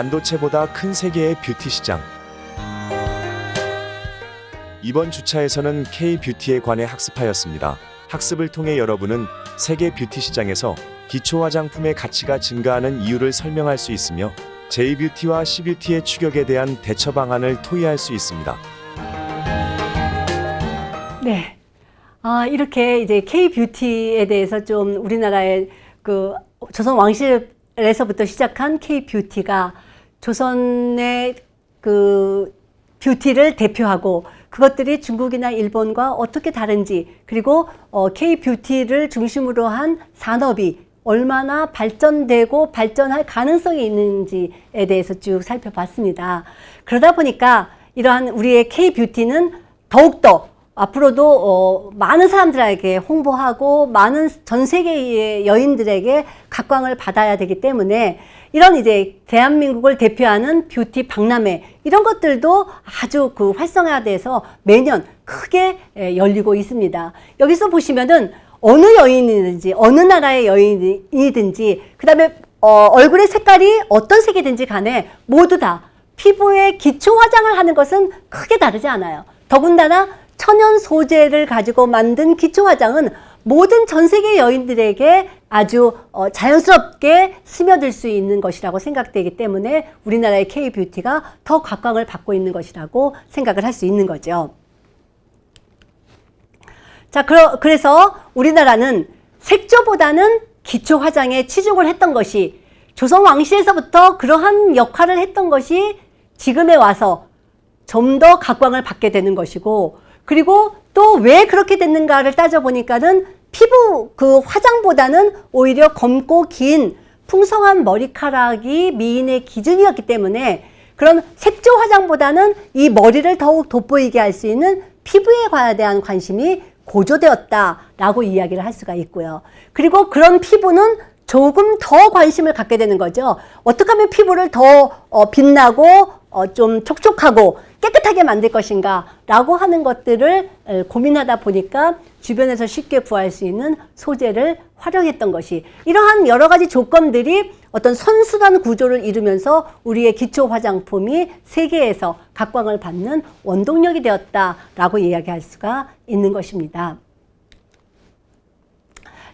반도체보다 큰 세계의 뷰티 시장. 이번 주차에서는 K-뷰티에 관해 학습하였습니다. 학습을 통해 여러분은 세계 뷰티 시장에서 기초 화장품의 가치가 증가하는 이유를 설명할 수 있으며 J-뷰티와 C-뷰티의 추격에 대한 대처 방안을 토의할 수 있습니다. 네. 아, 이렇게 이제 K-뷰티에 대해서 좀 우리나라의 그 조선 왕실에서부터 시작한 K-뷰티가 조선의 그 뷰티를 대표하고 그것들이 중국이나 일본과 어떻게 다른지 그리고 어, K-뷰티를 중심으로 한 산업이 얼마나 발전되고 발전할 가능성이 있는지에 대해서 쭉 살펴봤습니다. 그러다 보니까 이러한 우리의 K-뷰티는 더욱더 앞으로도 어, 많은 사람들에게 홍보하고 많은 전 세계의 여인들에게 각광을 받아야 되기 때문에 이런 이제 대한민국을 대표하는 뷰티 박람회 이런 것들도 아주 그 활성화돼서 매년 크게 에, 열리고 있습니다. 여기서 보시면은 어느 여인이든지 어느 나라의 여인이든지 그다음에 어, 얼굴의 색깔이 어떤 색이든지 간에 모두 다 피부에 기초 화장을 하는 것은 크게 다르지 않아요. 더군다나 천연 소재를 가지고 만든 기초 화장은 모든 전 세계 여인들에게 아주 어, 자연스럽게 스며들 수 있는 것이라고 생각되기 때문에 우리나라의 K-뷰티가 더 각광을 받고 있는 것이라고 생각을 할 수 있는 거죠. 자, 그래서 우리나라는 색조보다는 기초 화장에 치중을 했던 것이 조선 왕실에서부터 그러한 역할을 했던 것이 지금에 와서 좀 더 각광을 받게 되는 것이고 그리고 또 왜 그렇게 됐는가를 따져보니까는 피부 그 화장보다는 오히려 검고 긴 풍성한 머리카락이 미인의 기준이었기 때문에 그런 색조 화장보다는 이 머리를 더욱 돋보이게 할 수 있는 피부에 대한 관심이 고조되었다라고 이야기를 할 수가 있고요. 그리고 그런 피부는 조금 더 관심을 갖게 되는 거죠. 어떻게 하면 피부를 더 어, 빛나고 어, 좀 촉촉하고 깨끗하게 만들 것인가 라고 하는 것들을 에, 고민하다 보니까 주변에서 쉽게 구할 수 있는 소재를 활용했던 것이 이러한 여러 가지 조건들이 어떤 선순환 구조를 이루면서 우리의 기초 화장품이 세계에서 각광을 받는 원동력이 되었다라고 이야기할 수가 있는 것입니다.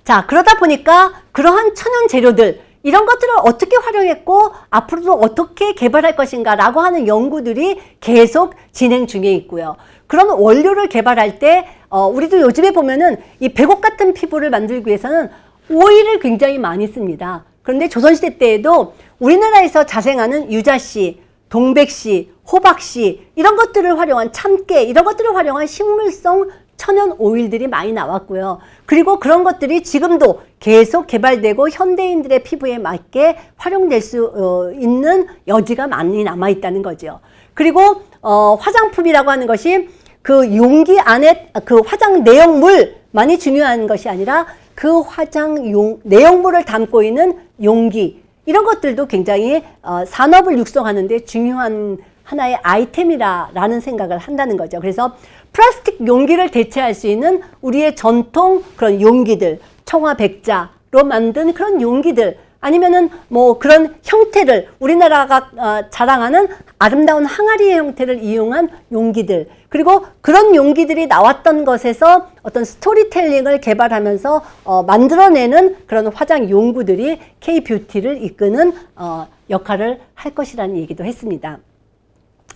자, 그러다 보니까 그러한 천연 재료들, 이런 것들을 어떻게 활용했고 앞으로도 어떻게 개발할 것인가 라고 하는 연구들이 계속 진행 중에 있고요. 그런 원료를 개발할 때 어, 우리도 요즘에 보면은 이 백옥 같은 피부를 만들기 위해서는 오일을 굉장히 많이 씁니다. 그런데 조선시대 때에도 우리나라에서 자생하는 유자씨, 동백씨, 호박씨 이런 것들을 활용한 참깨 이런 것들을 활용한 식물성 천연 오일들이 많이 나왔고요. 그리고 그런 것들이 지금도 계속 개발되고 현대인들의 피부에 맞게 활용될 수 어, 있는 여지가 많이 남아 있다는 거죠. 그리고 어, 화장품이라고 하는 것이 그 용기 안에 그 화장 내용물만이 중요한 것이 아니라 그 화장 용 내용물을 담고 있는 용기 이런 것들도 굉장히 어, 산업을 육성하는 데 중요한 하나의 아이템이라라는 생각을 한다는 거죠. 그래서 플라스틱 용기를 대체할 수 있는 우리의 전통 그런 용기들, 청화 백자로 만든 그런 용기들, 아니면은 뭐 그런 형태를 우리나라가 어, 자랑하는 아름다운 항아리의 형태를 이용한 용기들, 그리고 그런 용기들이 나왔던 것에서 어떤 스토리텔링을 개발하면서 어, 만들어내는 그런 화장 용구들이 K-뷰티를 이끄는 어, 역할을 할 것이라는 얘기도 했습니다.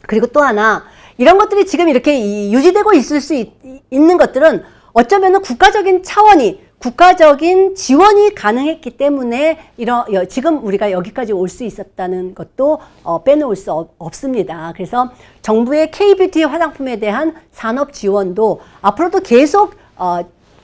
그리고 또 하나 이런 것들이 지금 이렇게 유지되고 있을 수 있, 는 것들은 어쩌면은 국가적인 차원이 국가적인 지원이 가능했기 때문에 이런 지금 우리가 여기까지 올 수 있었다는 것도 어, 빼놓을 수 없, 없습니다. 그래서 정부의 K-뷰티 화장품에 대한 산업 지원도 앞으로도 계속 어,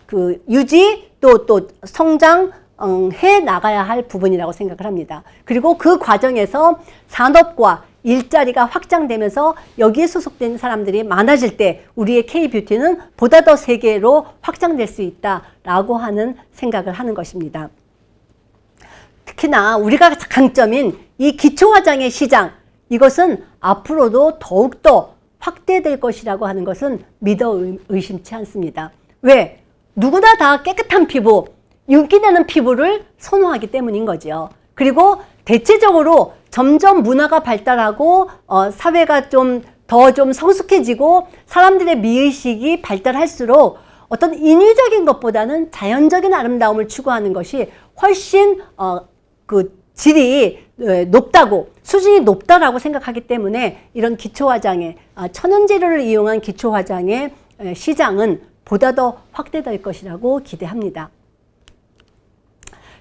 그 유지 또 또 성장 음, 해 나가야 할 부분이라고 생각을 합니다. 그리고 그 과정에서 산업과 일자리가 확장되면서 여기에 소속된 사람들이 많아질 때 우리의 K-뷰티는 보다 더 세계로 확장될 수 있다라고 하는 생각을 하는 것입니다. 특히나 우리가 강점인 이 기초 화장의 시장 이것은 앞으로도 더욱더 확대될 것이라고 하는 것은 믿어 의심치 않습니다. 왜? 누구나 다 깨끗한 피부, 윤기나는 피부를 선호하기 때문인 거죠. 그리고 대체적으로 점점 문화가 발달하고 어, 사회가 좀더좀 성숙해지고 사람들의 미의식이 발달할수록 어떤 인위적인 것보다는 자연적인 아름다움을 추구하는 것이 훨씬 어, 그 질이 에, 높다고 수준이 높다라고 생각하기 때문에 이런 기초 화장의 아, 천연 재료를 이용한 기초 화장의 에, 시장은 보다 더 확대될 것이라고 기대합니다.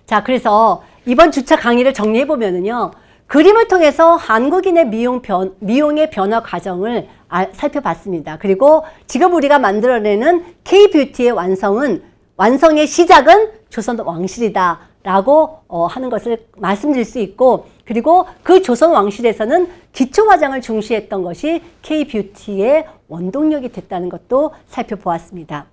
자, 그래서 이번 주차 강의를 정리해 보면은요. 그림을 통해서 한국인의 미용 변, 미용의 변화 과정을 알- 살펴봤습니다. 그리고 지금 우리가 만들어내는 K-뷰티의 완성은, 완성의 시작은 조선 왕실이다. 라고 어, 하는 것을 말씀드릴 수 있고, 그리고 그 조선 왕실에서는 기초 화장을 중시했던 것이 K-뷰티의 원동력이 됐다는 것도 살펴보았습니다.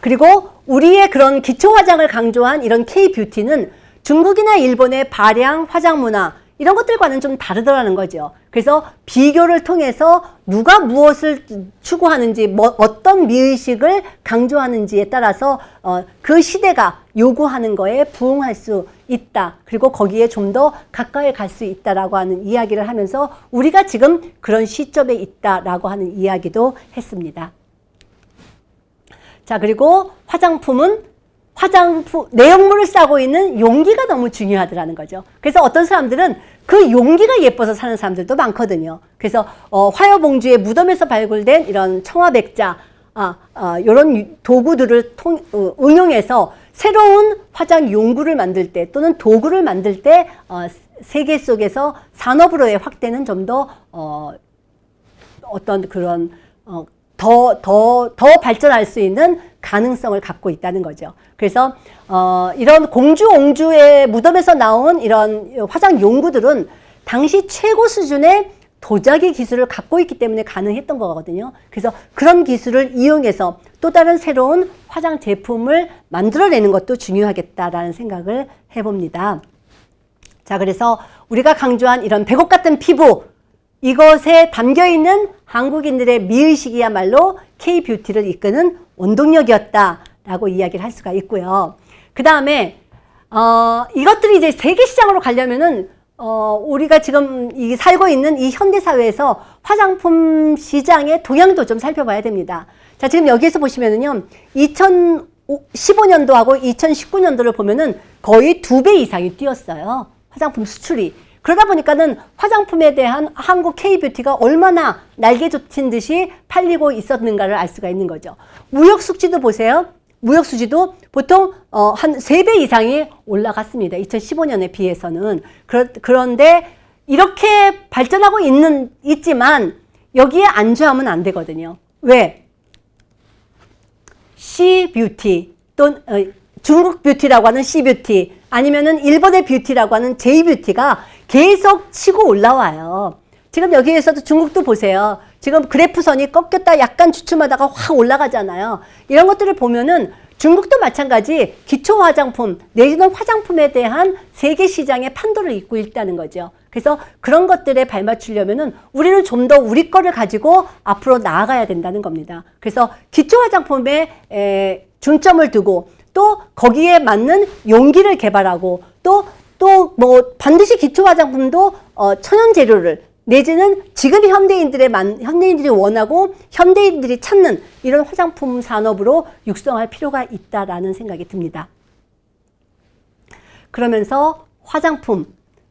그리고 우리의 그런 기초 화장을 강조한 이런 K-뷰티는 중국이나 일본의 발양 화장 문화 이런 것들과는 좀 다르더라는 거죠. 그래서 비교를 통해서 누가 무엇을 추구하는지, 뭐 어떤 미의식을 강조하는지에 따라서 어, 그 시대가 요구하는 거에 부응할 수 있다. 그리고 거기에 좀 더 가까이 갈 수 있다라고 하는 이야기를 하면서 우리가 지금 그런 시점에 있다라고 하는 이야기도 했습니다. 자, 그리고 화장품은 화장품, 내용물을 싸고 있는 용기가 너무 중요하더라는 거죠. 그래서 어떤 사람들은 그 용기가 예뻐서 사는 사람들도 많거든요. 그래서, 어, 화요봉주의 무덤에서 발굴된 이런 청화백자, 아, 아, 이런 도구들을 통, 어, 응용해서 새로운 화장 용구를 만들 때 또는 도구를 만들 때, 어, 세계 속에서 산업으로의 확대는 좀 더, 어, 어떤 그런 어, 더, 더, 더 발전할 수 있는 가능성을 갖고 있다는 거죠. 그래서, 어, 이런 공주, 옹주의 무덤에서 나온 이런 화장 용구들은 당시 최고 수준의 도자기 기술을 갖고 있기 때문에 가능했던 거거든요. 그래서 그런 기술을 이용해서 또 다른 새로운 화장 제품을 만들어내는 것도 중요하겠다라는 생각을 해봅니다. 자, 그래서 우리가 강조한 이런 백옥 같은 피부, 이것에 담겨 있는 한국인들의 미의식이야말로 K-뷰티를 이끄는 원동력이었다라고 이야기를 할 수가 있고요. 그 다음에, 어, 이것들이 이제 세계 시장으로 가려면은, 어, 우리가 지금 이 살고 있는 이 현대 사회에서 화장품 시장의 동향도 좀 살펴봐야 됩니다. 자, 지금 여기에서 보시면은요, 2015년도하고 2019년도를 보면은 거의 두 배 이상이 뛰었어요. 화장품 수출이. 그러다 보니까는 화장품에 대한 한국 K-뷰티가 얼마나 날개 돋친 듯이 팔리고 있었는가를 알 수가 있는 거죠. 무역 수지도 보세요. 무역 수지도 보통 어, 한 세 배 이상이 올라갔습니다. 2015년에 비해서는. 그러, 그런데 이렇게 발전하고 있는 있지만 여기에 안주하면 안 되거든요. 왜? C 뷰티 또는 어, 중국 뷰티라고 하는 C 뷰티 아니면은 일본의 뷰티라고 하는 J 뷰티가 계속 치고 올라와요. 지금 여기에서도 중국도 보세요. 지금 그래프선이 꺾였다 약간 주춤하다가 확 올라가잖아요. 이런 것들을 보면은 중국도 마찬가지 기초 화장품 내지는 화장품에 대한 세계 시장의 판도를 잇고 있다는 거죠. 그래서 그런 것들에 발맞추려면은 우리는 좀 더 우리 거를 가지고 앞으로 나아가야 된다는 겁니다. 그래서 기초 화장품에 에, 중점을 두고 또 거기에 맞는 용기를 개발하고 또 또 뭐 반드시 기초 화장품도 어, 천연 재료를 내지는 지금 현대인들의 만, 현대인들이 원하고 현대인들이 찾는 이런 화장품 산업으로 육성할 필요가 있다라는 생각이 듭니다. 그러면서 화장품,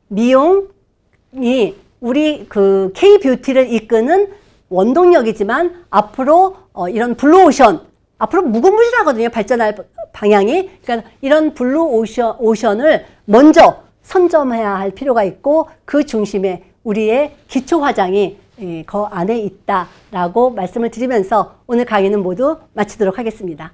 미용이 우리 그 K 뷰티를 이끄는 원동력이지만 앞으로 어, 이런 블루오션 앞으로 무궁무진하거든요 발전할 방향이 그러니까 이런 블루오션 오션을 먼저 선점해야 할 필요가 있고 그 중심에 우리의 기초 화장이 예, 그 안에 있다라고 말씀을 드리면서 오늘 강의는 모두 마치도록 하겠습니다.